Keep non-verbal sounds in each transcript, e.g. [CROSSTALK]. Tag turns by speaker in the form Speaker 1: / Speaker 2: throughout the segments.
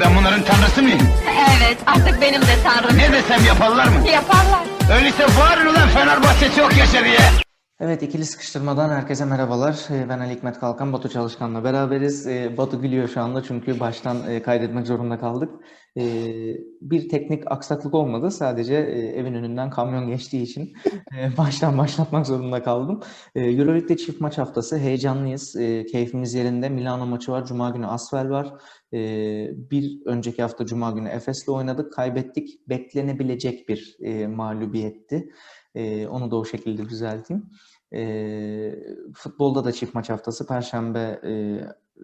Speaker 1: Ben bunların tanrısı mıyım?
Speaker 2: Evet, artık benim de tanrım.
Speaker 1: Ne desem yaparlar mı?
Speaker 2: Yaparlar.
Speaker 1: Öyleyse bağırın ulan Fenerbahçe çok yaşa diye.
Speaker 3: Evet ikili sıkıştırmadan herkese merhabalar. Ee, Ben Ali Hikmet Kalkan, Batu Çalışkan'la beraberiz. Ee, Batu gülüyor şu anda çünkü baştan e, kaydetmek zorunda kaldık. Ee, Bir teknik aksaklık olmadı. Sadece e, evin önünden kamyon geçtiği için e, [LAUGHS] baştan başlatmak zorunda kaldım. Euroleague'de çift maç haftası. Heyecanlıyız. Keyfimiz yerinde. Milano maçı var. Cuma günü Asvel var. Bir önceki hafta Cuma günü Efes'le oynadık. Kaybettik. Beklenebilecek bir mağlubiyetti. Onu da o şekilde düzelteyim. Ee, futbolda da çift maç haftası. Perşembe e,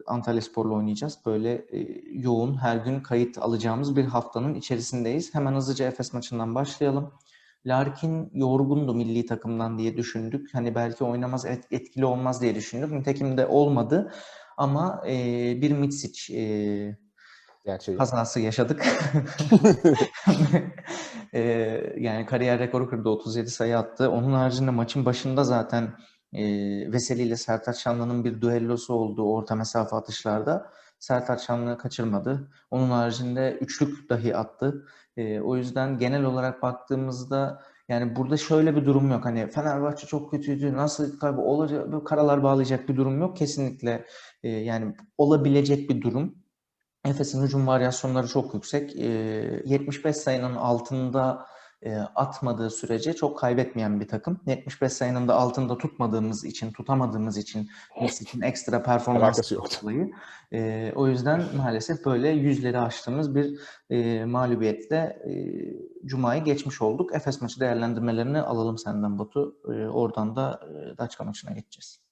Speaker 3: Antalyaspor'la oynayacağız. Böyle e, yoğun, her gün kayıt alacağımız bir haftanın içerisindeyiz. Hemen hızlıca Efes maçından başlayalım. Larkin yorgundu milli takımdan diye düşündük. Hani belki oynamaz, et- etkili olmaz diye düşündük. Nitekim de olmadı. Ama e, bir Mitsic e,
Speaker 4: Gerçeği.
Speaker 3: kazası yaşadık. [LAUGHS] Eee, yani kariyer rekoru kırdı 37 sayı attı. Onun haricinde maçın başında zaten eee Veseli ile Sertaç Şanlı'nın bir düellosu oldu orta mesafe atışlarda. Sertaç Şanlı kaçırmadı. Onun haricinde üçlük dahi attı. Eee, o yüzden genel olarak baktığımızda yani burada şöyle bir durum yok. Hani Fenerbahçe çok kötüydü. Nasıl kaybı olacak? Karalar bağlayacak bir durum yok. Kesinlikle eee, yani olabilecek bir durum. Efes'in hücum varyasyonları çok yüksek. Ee, 75 sayının altında e, atmadığı sürece çok kaybetmeyen bir takım. 75 sayının da altında tutmadığımız için, tutamadığımız için Mesut'un ekstra performans dolayı. e, o yüzden maalesef böyle yüzleri aştığımız bir e, mağlubiyetle e, Cuma'yı geçmiş olduk. Efes maçı değerlendirmelerini alalım senden Batu. E, oradan da e, Daçka maçına geçeceğiz.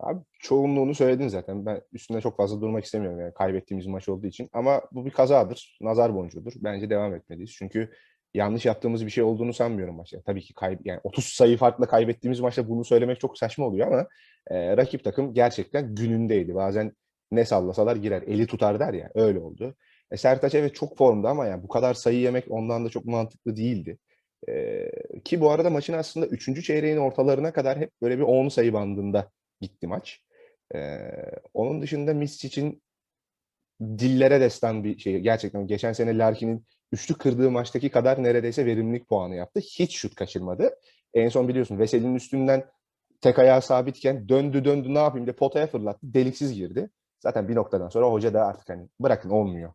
Speaker 4: Abi çoğunluğunu söyledin zaten. Ben üstünde çok fazla durmak istemiyorum yani kaybettiğimiz maç olduğu için. Ama bu bir kazadır. Nazar boncuğudur. Bence devam etmeliyiz. Çünkü yanlış yaptığımız bir şey olduğunu sanmıyorum maçta. Tabii ki kayb yani 30 sayı farkla kaybettiğimiz maçta bunu söylemek çok saçma oluyor ama e, rakip takım gerçekten günündeydi. Bazen ne sallasalar girer. Eli tutar der ya. Öyle oldu. E, Sertaç evet çok formda ama yani bu kadar sayı yemek ondan da çok mantıklı değildi. E, ki bu arada maçın aslında 3. çeyreğin ortalarına kadar hep böyle bir 10 sayı bandında gitti maç. Ee, onun dışında Misic'in dillere destan bir şey. Gerçekten geçen sene Larkin'in üçlü kırdığı maçtaki kadar neredeyse verimlilik puanı yaptı. Hiç şut kaçırmadı. En son biliyorsun Veseli'nin üstünden tek ayağı sabitken döndü döndü ne yapayım de potaya fırlattı. Deliksiz girdi. Zaten bir noktadan sonra hoca da artık hani bırakın olmuyor.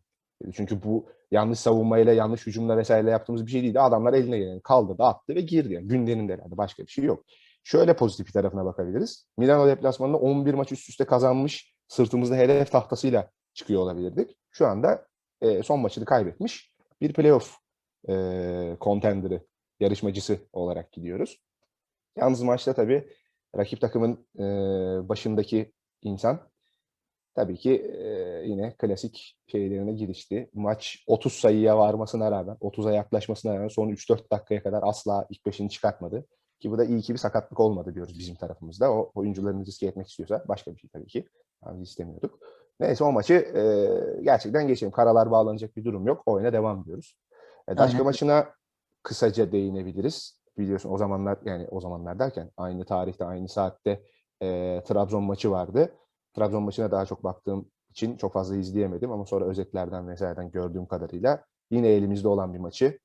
Speaker 4: Çünkü bu yanlış savunmayla, yanlış hücumla vesaire yaptığımız bir şey değildi. Adamlar eline geleni kaldırdı, attı ve girdi. Yani günlerinde herhalde başka bir şey yok. Şöyle pozitif bir tarafına bakabiliriz. Milano deplasmanında 11 maç üst üste kazanmış, sırtımızda hedef tahtasıyla çıkıyor olabilirdik. Şu anda e, son maçını kaybetmiş bir playoff e, contender'ı, yarışmacısı olarak gidiyoruz. Yalnız maçta tabii rakip takımın e, başındaki insan tabii ki e, yine klasik şeylerine girişti. Maç 30 sayıya varmasına rağmen, 30'a yaklaşmasına rağmen son 3-4 dakikaya kadar asla ilk beşini çıkartmadı. Ki bu da iyi ki bir sakatlık olmadı diyoruz bizim tarafımızda. O oyuncularımız riske etmek istiyorsa başka bir şey tabii ki. Biz istemiyorduk. Neyse o maçı e, gerçekten geçelim. Karalar bağlanacak bir durum yok. Oyuna devam ediyoruz. E, Daşka
Speaker 3: Aynen.
Speaker 4: maçına kısaca değinebiliriz. Biliyorsun o zamanlar yani o zamanlar derken aynı tarihte aynı saatte e, Trabzon maçı vardı. Trabzon maçına daha çok baktığım için çok fazla izleyemedim ama sonra özetlerden vesaireden gördüğüm kadarıyla yine elimizde olan bir maçı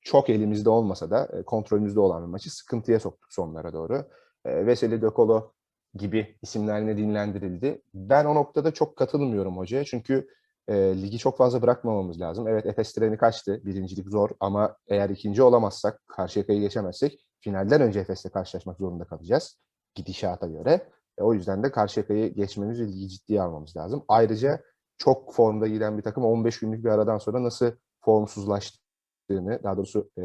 Speaker 4: çok elimizde olmasa da e, kontrolümüzde olan bir maçı sıkıntıya soktuk sonlara doğru. E, Veseli De Colo gibi isimlerine dinlendirildi. Ben o noktada çok katılmıyorum hocaya çünkü e, ligi çok fazla bırakmamamız lazım. Evet Efes treni kaçtı. Birincilik zor ama eğer ikinci olamazsak, Karşıyaka'yı geçemezsek finalden önce Efes'le karşılaşmak zorunda kalacağız gidişata göre. E, o yüzden de Karşıyaka'yı geçmemiz ve ligi ciddiye almamız lazım. Ayrıca çok formda giden bir takım 15 günlük bir aradan sonra nasıl formsuzlaştığını, daha doğrusu e,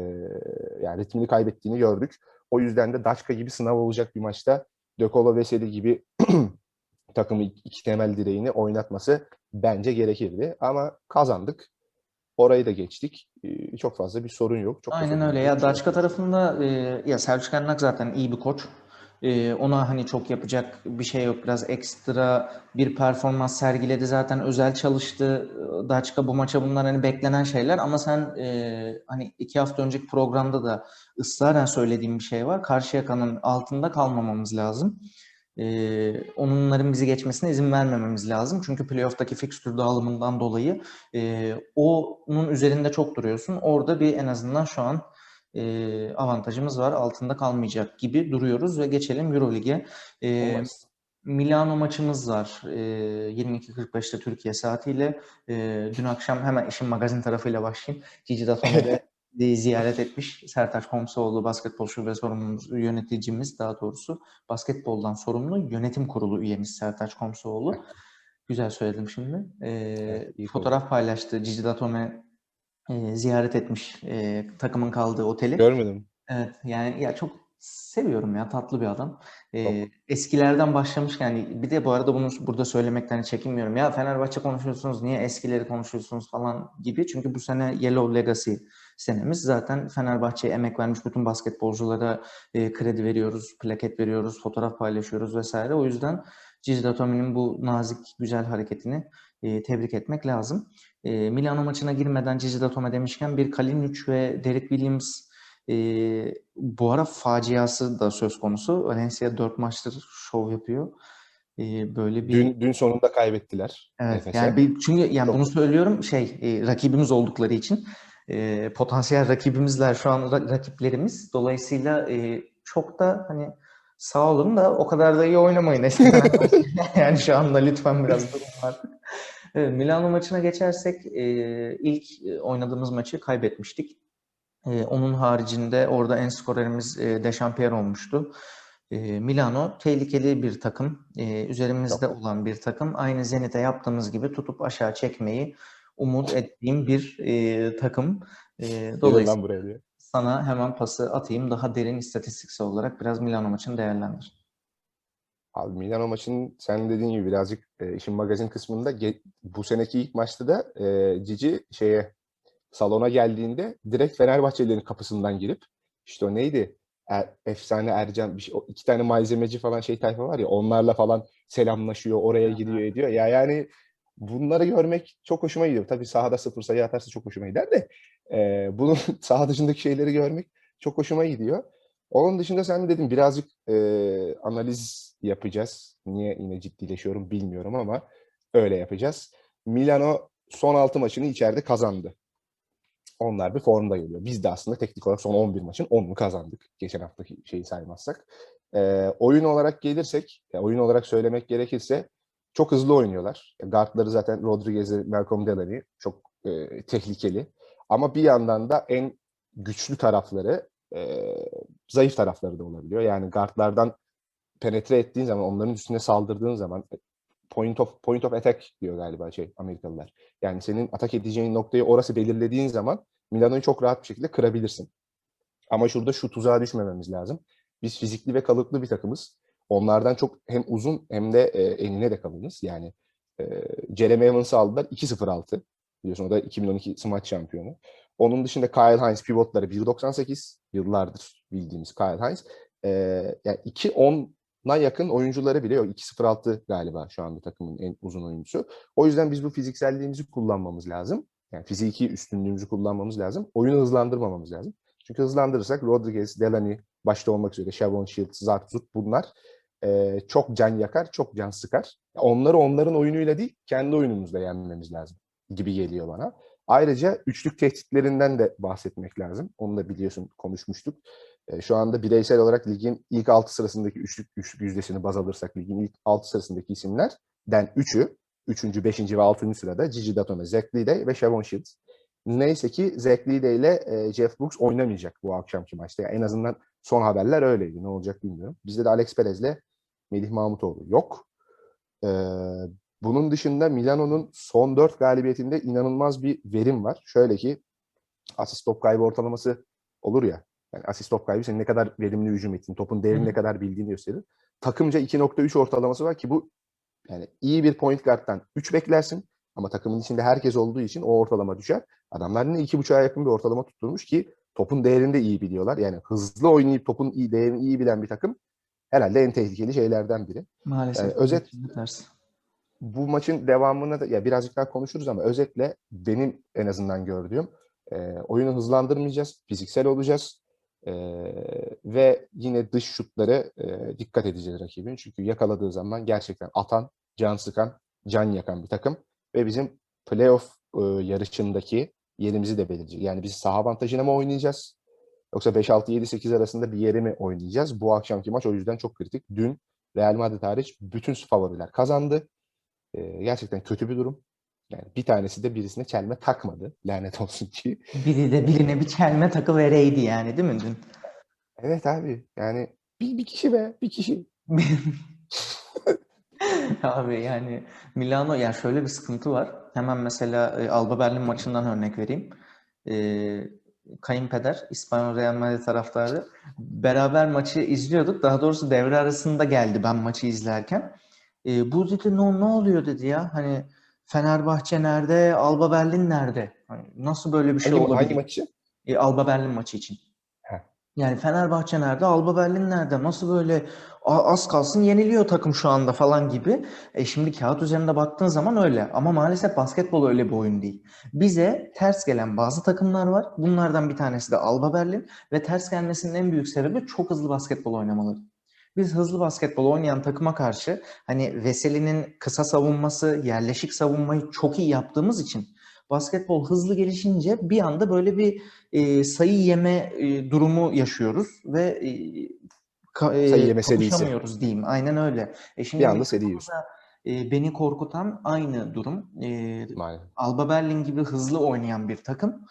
Speaker 4: yani ritmini kaybettiğini gördük. O yüzden de Daçka gibi sınav olacak bir maçta De Colo Veseli gibi [CLEARS THROAT] takımı iki temel direğini oynatması bence gerekirdi. Ama kazandık. Orayı da geçtik. Çok fazla bir sorun yok. Çok
Speaker 3: Aynen öyle. Ya Daçka tarafında e, ya Selçuk Ernak zaten iyi bir koç. E, ona hani çok yapacak bir şey yok. Biraz ekstra bir performans sergiledi. Zaten özel çalıştı. Daçka bu maça bunlar hani beklenen şeyler ama sen e, hani iki hafta önceki programda da ısraren söylediğim bir şey var. Karşıyaka'nın altında kalmamamız lazım. e, onların bizi geçmesine izin vermememiz lazım. Çünkü playoff'taki fikstür dağılımından dolayı e, onun üzerinde çok duruyorsun. Orada bir en azından şu an e, avantajımız var. Altında kalmayacak gibi duruyoruz ve geçelim Eurolig'e. E. Milano maçımız var. E, 22.45'te Türkiye saatiyle. E, dün akşam hemen işin magazin tarafıyla başlayayım. Cici de ziyaret etmiş. Sertaç Komsoğlu basketbol şube sorumlumuz, yöneticimiz daha doğrusu. Basketboldan sorumlu yönetim kurulu üyemiz Sertaç Komsoğlu. Güzel söyledim şimdi. E, fotoğraf paylaştı. Cici Datome e, ziyaret etmiş e, takımın kaldığı oteli.
Speaker 4: Görmedim.
Speaker 3: Evet yani ya çok seviyorum ya tatlı bir adam.
Speaker 4: Çok.
Speaker 3: eskilerden başlamışken yani bir de bu arada bunu burada söylemekten çekinmiyorum. Ya Fenerbahçe konuşuyorsunuz niye eskileri konuşuyorsunuz falan gibi. Çünkü bu sene Yellow Legacy senemiz. Zaten Fenerbahçe'ye emek vermiş bütün basketbolculara e, kredi veriyoruz, plaket veriyoruz, fotoğraf paylaşıyoruz vesaire. O yüzden Cici Atomi'nin bu nazik güzel hareketini e, tebrik etmek lazım. E, Milano maçına girmeden Cici Datome demişken bir Kalinic ve Derek Williams e, bu ara faciası da söz konusu. Valencia 4 maçtır şov yapıyor. E, böyle bir
Speaker 4: Dün, dün sonunda kaybettiler.
Speaker 3: evet yani bir, çünkü yani
Speaker 4: Çok-
Speaker 3: bunu söylüyorum şey e, rakibimiz oldukları için e, potansiyel rakibimizler şu an ra- rakiplerimiz. Dolayısıyla e, çok da hani sağ olun da o kadar da iyi oynamayın. [LAUGHS] [LAUGHS] yani şu anda lütfen biraz durun artık. Evet, Milano maçına geçersek e, ilk e, oynadığımız maçı kaybetmiştik. E, onun haricinde orada en skorerimiz e, Dechampierre olmuştu. E, Milano tehlikeli bir takım. E, üzerimizde olan bir takım. Aynı Zenit'e yaptığımız gibi tutup aşağı çekmeyi umut ettiğim bir e, takım. E, dolayısıyla
Speaker 4: buraya diye.
Speaker 3: Sana hemen pası atayım. Daha derin istatistiksel olarak biraz Milano maçını değerlendir.
Speaker 4: Abi Milano maçının sen dediğin gibi birazcık e, işin magazin kısmında bu seneki ilk maçta da e, Cici şeye salona geldiğinde direkt Fenerbahçelilerin kapısından girip işte o neydi? Er- efsane Ercan bir şey, iki tane malzemeci falan şey tayfa var ya onlarla falan selamlaşıyor, oraya gidiyor ediyor. Ya yani bunları görmek çok hoşuma gidiyor. Tabii sahada sıfır sayı atarsa çok hoşuma gider de e, bunun [LAUGHS] saha dışındaki şeyleri görmek çok hoşuma gidiyor. Onun dışında sen de dedim birazcık e, analiz yapacağız. Niye yine ciddileşiyorum bilmiyorum ama öyle yapacağız. Milano son 6 maçını içeride kazandı. Onlar bir formda geliyor. Biz de aslında teknik olarak son 11 maçın 10'unu kazandık. Geçen haftaki şeyi saymazsak. E, oyun olarak gelirsek, oyun olarak söylemek gerekirse çok hızlı oynuyorlar. Guardları zaten Rodriguez ve Malcolm Delaney çok e, tehlikeli. Ama bir yandan da en güçlü tarafları e, zayıf tarafları da olabiliyor. Yani guardlardan penetre ettiğin zaman, onların üstüne saldırdığın zaman point of point of attack diyor galiba şey Amerikalılar. Yani senin atak edeceğin noktayı orası belirlediğin zaman Milano'yu çok rahat bir şekilde kırabilirsin. Ama şurada şu tuzağa düşmememiz lazım. Biz fizikli ve kalıplı bir takımız. Onlardan çok hem uzun hem de e, enine de kalınız. Yani e, Jeremy Evans'ı aldılar 2-0-6. Biliyorsun o da 2012 smaç şampiyonu. Onun dışında Kyle Hines pivotları 1.98 yıllardır bildiğimiz Kyle Hines. Ee, yani 2.10'a yakın oyuncuları bile yok. 2.06 galiba şu anda takımın en uzun oyuncusu. O yüzden biz bu fizikselliğimizi kullanmamız lazım. Yani fiziki üstünlüğümüzü kullanmamız lazım. Oyunu hızlandırmamamız lazım. Çünkü hızlandırırsak Rodriguez, Delaney başta olmak üzere Shavon Shields, Zartzut bunlar e, çok can yakar, çok can sıkar. Onları onların oyunuyla değil, kendi oyunumuzla yenmemiz lazım gibi geliyor bana. Ayrıca üçlük tehditlerinden de bahsetmek lazım. Onu da biliyorsun konuşmuştuk. E, şu anda bireysel olarak ligin ilk 6 sırasındaki üçlük, üçlük yüzdesini baz alırsak ligin ilk 6 sırasındaki isimlerden 3'ü, 3. 5. ve 6. sırada Gigi Datome, Zach Lidey ve Shavon Shields. Neyse ki Zach Lidey ile e, Jeff Brooks oynamayacak bu akşamki maçta. Yani en azından son haberler öyleydi. Ne olacak bilmiyorum. Bizde de Alex Perez ile Melih Mahmutoğlu yok. Ee, bunun dışında Milano'nun son 4 galibiyetinde inanılmaz bir verim var. Şöyle ki asist top kaybı ortalaması olur ya. Yani asist top kaybı senin ne kadar verimli hücum ettiğini, topun değerini ne kadar bildiğini gösterir. Takımca 2.3 ortalaması var ki bu yani iyi bir point guard'tan 3 beklersin ama takımın içinde herkes olduğu için o ortalama düşer. Adamlar yine 2.5'a yakın bir ortalama tutturmuş ki topun değerini de iyi biliyorlar. Yani hızlı oynayıp topun iyi değerini iyi bilen bir takım herhalde en tehlikeli şeylerden biri.
Speaker 3: Maalesef.
Speaker 4: Yani özet-. Bu maçın devamını da ya birazcık daha konuşuruz ama özetle benim en azından gördüğüm e, oyunu hızlandırmayacağız, fiziksel olacağız. Ee, ve yine dış şutları e, dikkat edeceğiz rakibin. Çünkü yakaladığı zaman gerçekten atan, can sıkan, can yakan bir takım. Ve bizim playoff e, yarışındaki yerimizi de belirleyecek. Yani biz saha avantajına mı oynayacağız? Yoksa 5-6-7-8 arasında bir yere mi oynayacağız? Bu akşamki maç o yüzden çok kritik. Dün Real Madrid hariç bütün favoriler kazandı. Ee, gerçekten kötü bir durum. Yani bir tanesi de birisine çelme takmadı. Lanet [LAUGHS] olsun ki.
Speaker 3: Biri de birine bir çelme takı vereydi yani değil mi dün?
Speaker 4: Evet abi yani bir, bir kişi be bir kişi. [LAUGHS]
Speaker 3: Abi yani Milano yani şöyle bir sıkıntı var. Hemen mesela e, Alba Berlin maçından örnek vereyim. E, kayınpeder İspanyol Real Madrid taraftarı. Beraber maçı izliyorduk. Daha doğrusu devre arasında geldi ben maçı izlerken. E, bu dedi ne, ne oluyor dedi ya. Hani Fenerbahçe nerede? Alba Berlin nerede? Hani nasıl böyle bir şey
Speaker 4: Hangi,
Speaker 3: olabilir?
Speaker 4: hangi maçı?
Speaker 3: E, Alba Berlin maçı için.
Speaker 4: Heh.
Speaker 3: Yani Fenerbahçe nerede? Alba Berlin nerede? Nasıl böyle "A- az kalsın yeniliyor takım şu anda falan gibi. E şimdi kağıt üzerinde baktığın zaman öyle. Ama maalesef basketbol öyle bir oyun değil. Bize ters gelen bazı takımlar var. Bunlardan bir tanesi de Alba Berlin ve ters gelmesinin en büyük sebebi çok hızlı basketbol oynamaları. Biz hızlı basketbol oynayan takıma karşı hani Veseli'nin kısa savunması, yerleşik savunmayı çok iyi yaptığımız için basketbol hızlı gelişince bir anda böyle bir e, sayı yeme e, durumu yaşıyoruz ve e, ka- e,
Speaker 4: Sayı yeme serisi.
Speaker 3: diyeyim. Aynen öyle. E şimdi
Speaker 4: Bir anda seri yiyorsun.
Speaker 3: e, beni korkutan aynı durum. E. Alba Berlin gibi hızlı oynayan bir takım.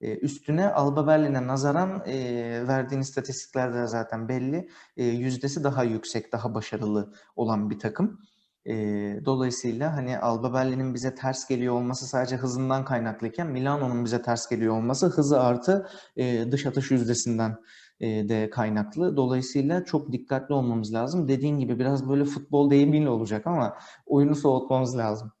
Speaker 3: Üstüne Alba Berlin'e nazaran verdiğin istatistiklerde de zaten belli. Yüzdesi daha yüksek, daha başarılı olan bir takım. Dolayısıyla hani Alba Berlin'in bize ters geliyor olması sadece hızından kaynaklıyken Milano'nun bize ters geliyor olması hızı artı dış atış yüzdesinden de kaynaklı. Dolayısıyla çok dikkatli olmamız lazım. Dediğin gibi biraz böyle futbol deyimiyle olacak ama oyunu soğutmamız lazım.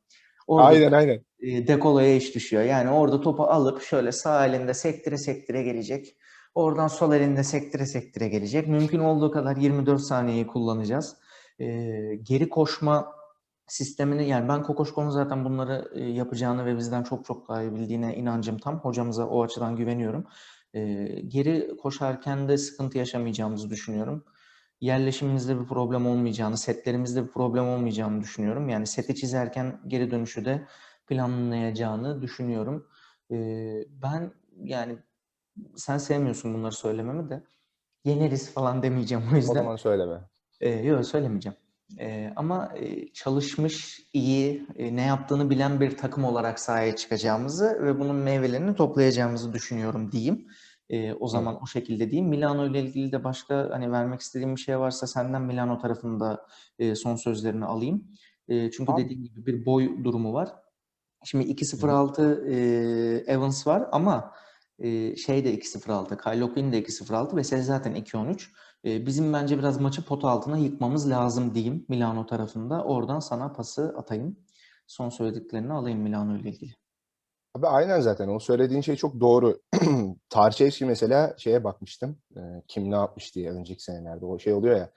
Speaker 3: Orada
Speaker 4: Aynen aynen.
Speaker 3: e, Dekolo'ya iş düşüyor. Yani orada topu alıp şöyle sağ elinde sektire sektire gelecek. Oradan sol elinde sektire sektire gelecek. Mümkün olduğu kadar 24 saniyeyi kullanacağız. E, geri koşma sistemini yani ben Kokoşko'nun zaten bunları e, yapacağını ve bizden çok çok daha iyi bildiğine inancım tam. Hocamıza o açıdan güveniyorum. E, geri koşarken de sıkıntı yaşamayacağımızı düşünüyorum. Yerleşimimizde bir problem olmayacağını, setlerimizde bir problem olmayacağını düşünüyorum. Yani seti çizerken geri dönüşü de planlayacağını düşünüyorum. E, ben yani sen sevmiyorsun bunları söylememi de yeneriz falan demeyeceğim o
Speaker 4: O
Speaker 3: yüzden.
Speaker 4: zaman söyleme.
Speaker 3: Ee, yok söylemeyeceğim. Ee, ama e, çalışmış, iyi, e, ne yaptığını bilen bir takım olarak sahaya çıkacağımızı ve bunun meyvelerini toplayacağımızı düşünüyorum diyeyim. Ee, o zaman o şekilde diyeyim. Milano ile ilgili de başka hani vermek istediğim bir şey varsa senden Milano tarafında e, son sözlerini alayım. E, çünkü
Speaker 4: Tamam.
Speaker 3: dediğim gibi bir boy durumu var. Şimdi 2.06 e, Evans var ama e, şey de 2.06, Kyle O'Quinn de 2.06 ve Sez zaten 2.13. E, bizim bence biraz maçı pot altına yıkmamız lazım diyeyim Milano tarafında. Oradan sana pası atayım. Son söylediklerini alayım Milano ile ilgili.
Speaker 4: Abi aynen zaten o söylediğin şey çok doğru. [CLEARS THROAT] Tarçevski mesela şeye bakmıştım. e, kim ne yapmış diye önceki senelerde. O şey oluyor ya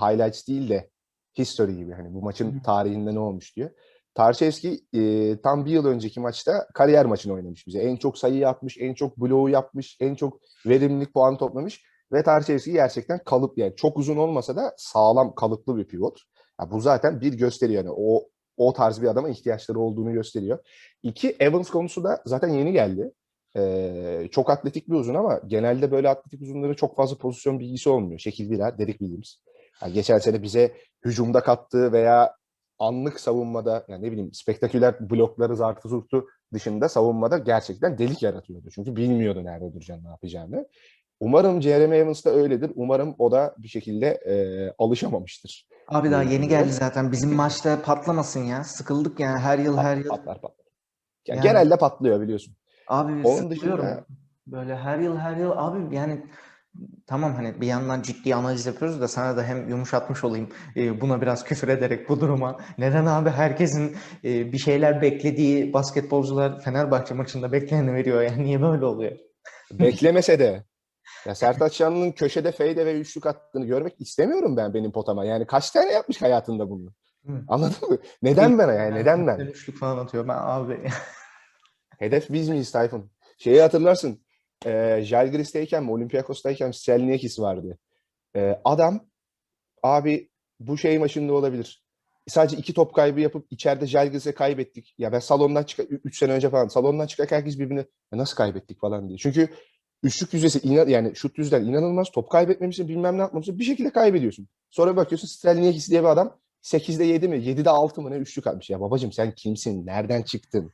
Speaker 4: highlights değil de history gibi hani bu maçın
Speaker 3: Hı
Speaker 4: tarihinde ne olmuş diyor. Tarçevski e, tam bir yıl önceki maçta kariyer maçını oynamış bize. En çok sayı atmış, en çok bloğu yapmış, en çok verimlilik puanı toplamış. Ve Tarçevski gerçekten kalıp yani çok uzun olmasa da sağlam kalıplı bir pivot. Ya bu zaten bir gösteriyor yani o o tarz bir adama ihtiyaçları olduğunu gösteriyor. İki, Evans konusu da zaten yeni geldi. Ee, çok atletik bir uzun ama genelde böyle atletik uzunların çok fazla pozisyon bilgisi olmuyor. Şekil Vilar, Derek Williams. Yani geçen sene bize hücumda kattığı veya anlık savunmada yani ne bileyim spektaküler blokları zartı zurtu dışında savunmada gerçekten delik yaratıyordu. Çünkü bilmiyordu nerede duracağını, ne yapacağını. Umarım Jeremy Evans da öyledir. Umarım o da bir şekilde e, alışamamıştır.
Speaker 3: Abi daha yeni geldi zaten. Bizim maçta patlamasın ya. Sıkıldık yani her yıl her yıl.
Speaker 4: Patlar patlar. Ya
Speaker 3: Yani-
Speaker 4: Genelde patlıyor biliyorsun.
Speaker 3: Abi
Speaker 4: Onun
Speaker 3: sıkılıyorum.
Speaker 4: dışında-
Speaker 3: Böyle her yıl her yıl abi yani tamam hani bir yandan ciddi analiz yapıyoruz da sana da hem yumuşatmış olayım e, buna biraz küfür ederek bu duruma. Neden abi herkesin e, bir şeyler beklediği basketbolcular Fenerbahçe maçında bekleneni veriyor yani [LAUGHS] niye böyle oluyor?
Speaker 4: Beklemese de. Ya Sertaç Şanlı'nın köşede feyde ve üçlük attığını görmek istemiyorum ben benim potama. Yani kaç tane yapmış hayatında bunu?
Speaker 3: Hı.
Speaker 4: Anladın mı? Neden ben yani? Neden ben?
Speaker 3: Üçlük falan atıyor ben abi. [LAUGHS]
Speaker 4: Hedef biz miyiz Tayfun? Şeyi hatırlarsın. e, Žalgiris'teyken mi Olympiakos'tayken Selniekis vardı. E, adam abi bu şey maçında olabilir. Sadece iki top kaybı yapıp içeride Žalgiris'e kaybettik. Ya ben salondan çık 3 sene önce falan salondan çıkarken herkes birbirine "Ya nasıl kaybettik falan diye. Çünkü üçlük yüzdesi inan, yani şut yüzden inanılmaz. Top kaybetmemişsin bilmem ne yapmamışsın. Bir şekilde kaybediyorsun. Sonra bakıyorsun Strelniekis diye bir adam 8'de 7 mi 7'de 6 mı ne üçlük atmış. Ya babacım sen kimsin? Nereden çıktın?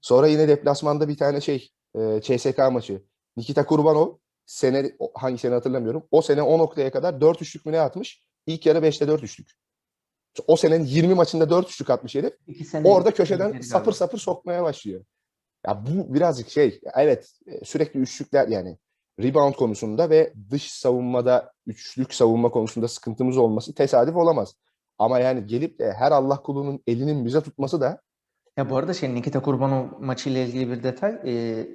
Speaker 4: Sonra yine deplasmanda bir tane şey e, CSK maçı. Nikita Kurbanov sene hangi sene hatırlamıyorum. O sene o noktaya kadar 4 üçlük mü ne atmış? İlk yarı 5'te 4 üçlük. O senenin 20 maçında 4 üçlük atmış herif. Orada köşeden sapır sapır sokmaya başlıyor. Ya bu birazcık şey, evet e, sürekli üçlükler yani rebound konusunda ve dış savunmada üçlük savunma konusunda sıkıntımız olması tesadüf olamaz. Ama yani gelip de her Allah kulunun elinin bize tutması da
Speaker 3: Ya bu arada şey Nikita Kurbanov maçıyla ilgili bir detay e,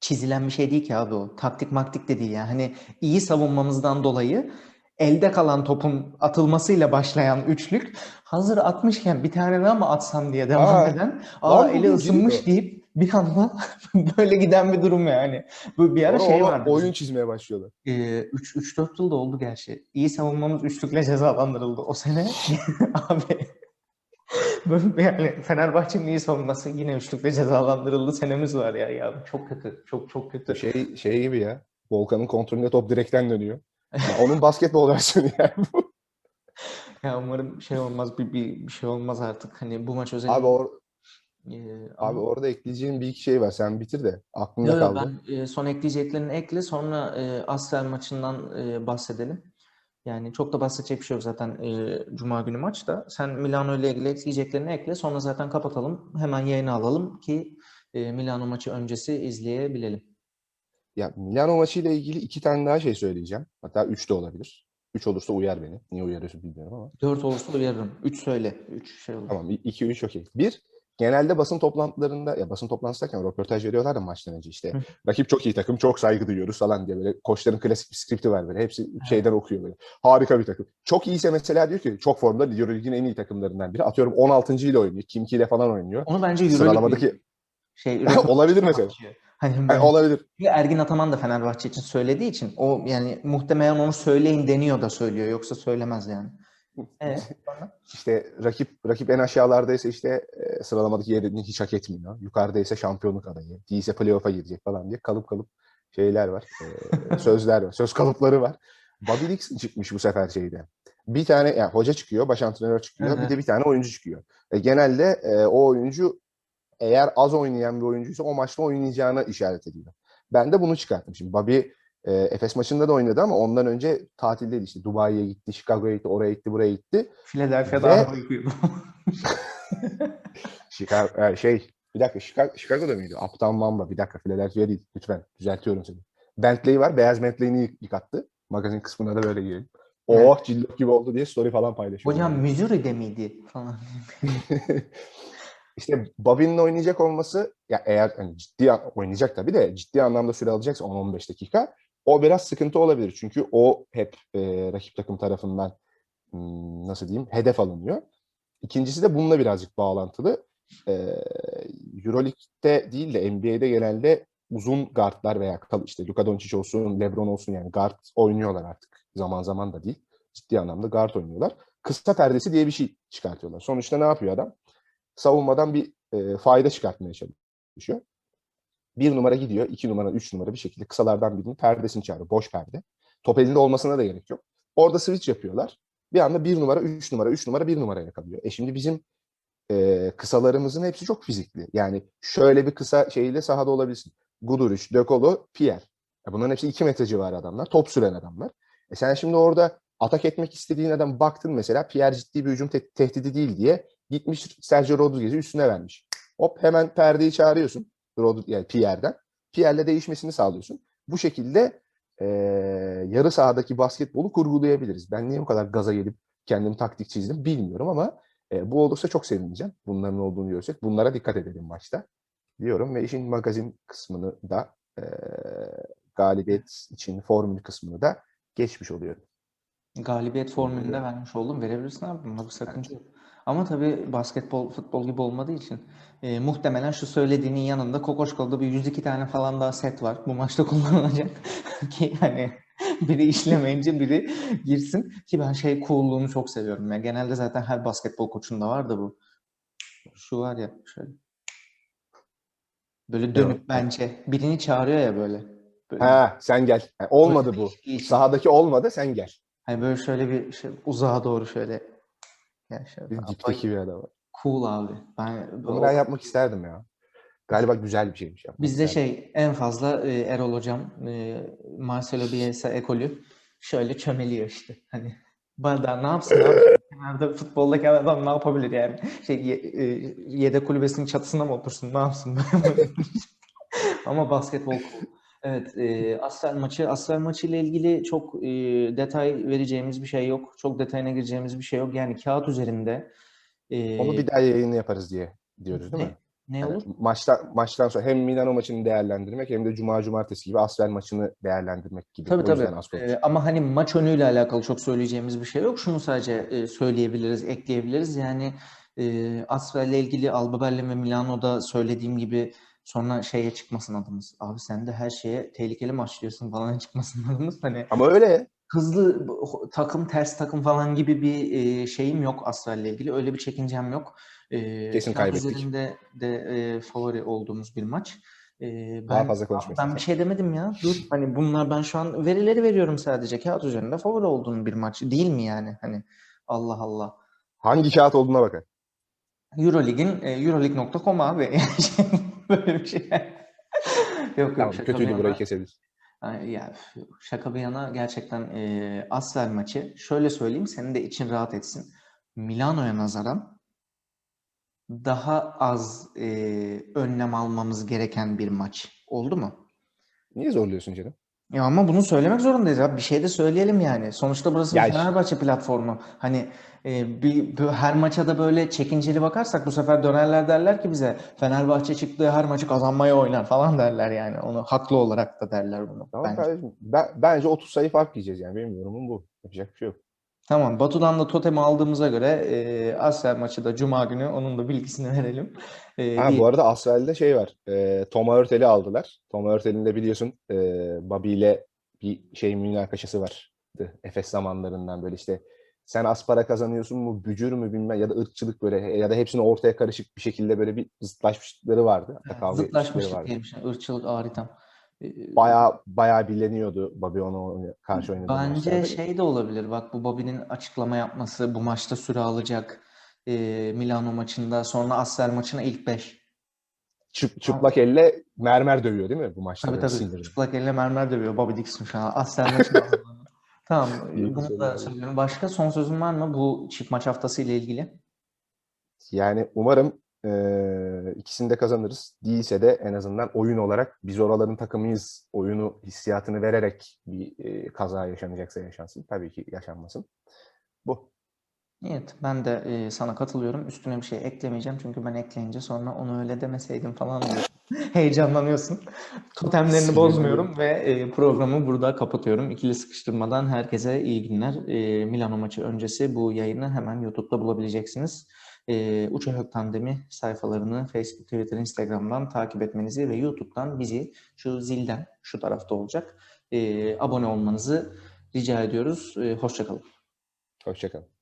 Speaker 3: çizilen bir şey değil ki abi o. Taktik maktik de değil yani. Hani iyi savunmamızdan dolayı elde kalan topun atılmasıyla başlayan üçlük hazır atmışken bir tane daha mı atsam diye devam
Speaker 4: Aa,
Speaker 3: eden aa eli ısınmış deyip bir anda [LAUGHS] böyle giden bir durum yani. Bu bir ara
Speaker 4: sonra
Speaker 3: şey vardı.
Speaker 4: oyun çizmeye başlıyorlar.
Speaker 3: 3 3 4 yılda oldu gerçi. İyi savunmamız üçlükle cezalandırıldı o sene. [LAUGHS] Abi böyle yani Fenerbahçe'nin iyi savunması yine üçlükle cezalandırıldı senemiz var ya ya çok kötü. Çok çok kötü.
Speaker 4: Şey şey gibi ya. Volkan'ın kontrolünde top direkten dönüyor. Ya onun basketbol [LAUGHS] versiyonu yani. bu.
Speaker 3: Ya umarım şey olmaz bir, bir, bir şey olmaz artık. Hani bu maç özellikle
Speaker 4: abi or,
Speaker 3: Ee,
Speaker 4: abi
Speaker 3: ama-
Speaker 4: orada ekleyeceğim bir iki şey var. Sen bitir de aklımda
Speaker 3: Yo, yo,
Speaker 4: kaldı.
Speaker 3: ben e, son ekleyeceklerini ekle sonra e, Asfer maçından e, bahsedelim. Yani çok da bahsedecek bir şey yok zaten e, Cuma günü maçta. Sen Milano ile ilgili ekleyeceklerini ekle sonra zaten kapatalım. Hemen yayına alalım ki e, Milano maçı öncesi izleyebilelim.
Speaker 4: Ya Milano maçıyla ilgili iki tane daha şey söyleyeceğim. Hatta üç de olabilir. Üç olursa uyar beni. Niye uyarıyorsun bilmiyorum ama.
Speaker 3: 4 olursa uyarırım. 3 söyle. 3 şey olur.
Speaker 4: Tamam. 2-3 okey. Bir, genelde basın toplantılarında ya basın toplantısı derken röportaj veriyorlar ya maçtan önce işte.
Speaker 3: Hı.
Speaker 4: Rakip çok iyi takım, çok saygı duyuyoruz falan diye böyle koçların klasik bir skripti var böyle. Hepsi şeyden okuyor böyle. Harika bir takım. Çok iyiyse mesela diyor ki çok formda Euroleague'in en iyi takımlarından biri. Atıyorum 16. ile oynuyor. Kim ile falan oynuyor.
Speaker 3: Onu bence Euroleague
Speaker 4: Sıralamadaki
Speaker 3: şey [LAUGHS]
Speaker 4: olabilir mesela.
Speaker 3: Hani
Speaker 4: Yani
Speaker 3: ben-
Speaker 4: olabilir.
Speaker 3: Çünkü Ergin Ataman da Fenerbahçe için söylediği için o yani muhtemelen onu söyleyin deniyor da söylüyor yoksa söylemez yani. Evet.
Speaker 4: İşte rakip rakip en aşağılardaysa işte e, sıralamadaki yerini hiç hak etmiyor. Yukarıdaysa şampiyonluk adayı. Değilse playoff'a girecek falan diye kalıp kalıp şeyler var. e, [LAUGHS] sözler var. Söz kalıpları var. Bobby Dixon çıkmış bu sefer şeyde. Bir tane yani hoca çıkıyor, baş antrenör çıkıyor.
Speaker 3: Evet.
Speaker 4: Bir de bir tane oyuncu çıkıyor. E, genelde e, o oyuncu eğer az oynayan bir oyuncuysa o maçta oynayacağına işaret ediyor. Ben de bunu çıkarttım. Şimdi Bobby e, Efes maçında da oynadı ama ondan önce tatildeydi işte. Dubai'ye gitti, Chicago'ya gitti, oraya gitti, buraya gitti.
Speaker 3: Philadelphia'da
Speaker 4: Ve-. [LAUGHS] Chicago, e, şey bir dakika Chicago, Chicago'da mıydı? Uptown Mamba bir dakika Philadelphia değil lütfen düzeltiyorum seni. Bentley var beyaz Bentley'ini yık- yıkattı. Magazin kısmına da böyle girelim. Oh cillop gibi oldu diye story falan paylaşıyor.
Speaker 3: Hocam Missouri'de miydi falan. [LAUGHS]
Speaker 4: işte Bobby'nin oynayacak olması ya eğer hani ciddi oynayacak tabii de ciddi anlamda süre alacaksa 10-15 dakika o biraz sıkıntı olabilir. Çünkü o hep e, rakip takım tarafından hmm, nasıl diyeyim hedef alınıyor. İkincisi de bununla birazcık bağlantılı. Ee, Euroleague'de değil de NBA'de genelde uzun guardlar veya işte Luka Doncic olsun, LeBron olsun yani guard oynuyorlar artık. Zaman zaman da değil. Ciddi anlamda guard oynuyorlar. Kısa perdesi diye bir şey çıkartıyorlar. Sonuçta ne yapıyor adam? Savunmadan bir e, fayda çıkartmaya çalışıyor. Bir numara gidiyor, iki numara, üç numara bir şekilde kısalardan birinin perdesini çağırıyor. Boş perde. Top elinde olmasına da gerek yok. Orada switch yapıyorlar. Bir anda bir numara, üç numara, üç numara, bir numaraya kalıyor. E şimdi bizim e, kısalarımızın hepsi çok fizikli. Yani şöyle bir kısa şeyle sahada olabilirsin. Guduric, De Colo, Pierre. E bunların hepsi iki metre civarı adamlar. Top süren adamlar. E sen şimdi orada atak etmek istediğin adam baktın mesela Pierre ciddi bir hücum te- tehdidi değil diye gitmiş Sergio Rodriguez'i üstüne vermiş. Hop hemen perdeyi çağırıyorsun. Rod yani Pierre'den. Pierre'le değişmesini sağlıyorsun. Bu şekilde e, yarı sahadaki basketbolu kurgulayabiliriz. Ben niye bu kadar gaza gelip kendim taktik çizdim bilmiyorum ama e, bu olursa çok sevineceğim. Bunların olduğunu görsek. Bunlara dikkat edelim maçta diyorum ve işin magazin kısmını da e, galibiyet için formül kısmını da geçmiş oluyorum.
Speaker 3: Galibiyet formülünde vermiş oldum. Verebilirsin abi. Bunda bir sakınca yok. Ama tabii basketbol, futbol gibi olmadığı için e, muhtemelen şu söylediğinin yanında Kokoşkol'da bir 102 tane falan daha set var. Bu maçta kullanılacak. [LAUGHS] Ki hani biri işlemeyince biri girsin. Ki ben şey cool'luğunu çok seviyorum. ya. genelde zaten her basketbol koçunda var da bu. Şu var ya şöyle. Böyle dönüp bence birini çağırıyor ya böyle. Böyle
Speaker 4: Ha sen gel. Olmadı bu.
Speaker 3: bir-
Speaker 4: Sahadaki olmadı sen gel.
Speaker 3: Hani böyle şöyle bir şey, uzağa doğru şöyle. Ya şöyle
Speaker 4: dipteki bir adam.
Speaker 3: Cool abi. Ben,
Speaker 4: Bunu
Speaker 3: o-
Speaker 4: ben yapmak isterdim ya. Galiba güzel bir şeymiş. yapmak
Speaker 3: Bizde
Speaker 4: isterdim.
Speaker 3: şey en fazla e, Erol hocam e, Marcelo Bielsa ekolü şöyle çömeliyor işte. Hani Bada ne yapsın abi? [LAUGHS] Kenarda futboldaki adam ne yapabilir yani? Şey ye, e, yedek kulübesinin çatısına mı otursun? Ne yapsın? [LAUGHS] Ama basketbol cool. Evet, e, Asfer maçı, Asfer maçı ile ilgili çok e, detay vereceğimiz bir şey yok. Çok detayına gireceğimiz bir şey yok. Yani kağıt üzerinde e,
Speaker 4: Onu bir daha yayını yaparız diye diyoruz değil
Speaker 3: ne,
Speaker 4: mi?
Speaker 3: ne
Speaker 4: Yani
Speaker 3: olur?
Speaker 4: maçtan maçtan sonra hem Milano maçını değerlendirmek hem de Cuma Cumartesi gibi Asfer maçını değerlendirmek gibi.
Speaker 3: Tabii tabii. Ee, ama hani maç önüyle alakalı çok söyleyeceğimiz bir şey yok. Şunu sadece e, söyleyebiliriz, ekleyebiliriz. Yani e, Asfer'le ilgili Albaber'le ve Milano'da söylediğim gibi sonra şeye çıkmasın adımız. Abi sen de her şeye tehlikeli maçlıyorsun falan [LAUGHS] çıkmasın adımız. Hani
Speaker 4: Ama öyle.
Speaker 3: hızlı takım ters takım falan gibi bir e, şeyim yok Asfer'le ilgili. Öyle bir çekincem yok. E,
Speaker 4: Kesin
Speaker 3: kağıt
Speaker 4: kaybettik.
Speaker 3: üzerinde de e, favori olduğumuz bir maç. E,
Speaker 4: Daha
Speaker 3: ben
Speaker 4: fazla konuşmayız.
Speaker 3: ben bir şey demedim ya. Dur. Hani bunlar ben şu an verileri veriyorum sadece. Kağıt üzerinde favori olduğun bir maç değil mi yani? Hani Allah Allah.
Speaker 4: Hangi kağıt olduğuna bakar.
Speaker 3: Eurolig'in e, euroleague.com abi. [LAUGHS] [LAUGHS] Böyle bir şey. yok yok
Speaker 4: Tamam,
Speaker 3: şaka
Speaker 4: kötüydü
Speaker 3: yana.
Speaker 4: burayı kesebiliriz.
Speaker 3: Ay, Ya, şaka bir yana gerçekten e, Asfer maçı şöyle söyleyeyim senin de için rahat etsin. Milano'ya nazaran daha az e, önlem almamız gereken bir maç. Oldu mu?
Speaker 4: Niye zorluyorsun canım?
Speaker 3: Ya ama bunu söylemek zorundayız abi. Bir şey de söyleyelim yani. Sonuçta burası
Speaker 4: Ya
Speaker 3: bir
Speaker 4: işte-
Speaker 3: Fenerbahçe platformu. Hani e, bir, bir- her maça da böyle çekinceli bakarsak bu sefer dönerler derler ki bize Fenerbahçe çıktığı her maçı kazanmaya oynar falan derler yani. Onu haklı olarak da derler bunu
Speaker 4: Tamam
Speaker 3: bence.
Speaker 4: kardeşim. Ben, bence 30 sayı fark yiyeceğiz yani. Benim yorumum bu. Yapacak bir şey yok.
Speaker 3: Tamam. Batu'dan da totemi aldığımıza göre e, Asfer maçı da Cuma günü onun da bilgisini [LAUGHS] verelim. E,
Speaker 4: Ha, bu arada Asfel'de şey var. E, Tom Hurtel'i aldılar. Tom Hurtel'in de biliyorsun e, Bobby ile bir şey münakaşası vardı. Efes zamanlarından böyle işte sen az para kazanıyorsun mu, bücür mü bilmem ya da ırkçılık böyle ya da hepsini ortaya karışık bir şekilde böyle bir zıtlaşmışlıkları vardı. Etmişlikleri
Speaker 3: zıtlaşmışlık
Speaker 4: vardı.
Speaker 3: diyelim. şimdi, ırkçılık ağrıtam.
Speaker 4: Bayağı bayağı bileniyordu Bobby ona karşı oynadığı
Speaker 3: Bence
Speaker 4: maçlarda.
Speaker 3: şey de olabilir. Bak bu Bobby'nin açıklama yapması, bu maçta süre alacak. e, Milano maçında, sonra Asfer maçına ilk 5.
Speaker 4: Çıp- çıplak elle mermer dövüyor değil mi bu maçta?
Speaker 3: Tabii tabii.
Speaker 4: sinirli.
Speaker 3: Çıplak elle mermer dövüyor Bobby Dixon şu an. Asfer maçına. [LAUGHS] Tamam. Bunu da söylüyorum. Başka son sözün var mı bu çift maç haftası ile ilgili?
Speaker 4: Yani umarım eee ikisini de kazanırız. Değilse de en azından oyun olarak biz oraların takımıyız oyunu hissiyatını vererek bir eee, kaza yaşanacaksa yaşansın. Tabii ki yaşanmasın. Bu.
Speaker 3: Evet, ben de e, sana katılıyorum. Üstüne bir şey eklemeyeceğim çünkü ben ekleyince sonra onu öyle demeseydim falan diyor. [LAUGHS] Heyecanlanıyorsun. Totemlerini
Speaker 4: Sinirli.
Speaker 3: bozmuyorum ve e, programı burada kapatıyorum. İkili sıkıştırmadan herkese iyi günler. E, Milano maçı öncesi bu yayını hemen YouTube'da bulabileceksiniz. E, Uçak Tandemi sayfalarını Facebook, Twitter, Instagram'dan takip etmenizi ve YouTube'dan bizi şu zilden şu tarafta olacak e, abone olmanızı rica ediyoruz. E, hoşça kalın.
Speaker 4: Hoşçakalın.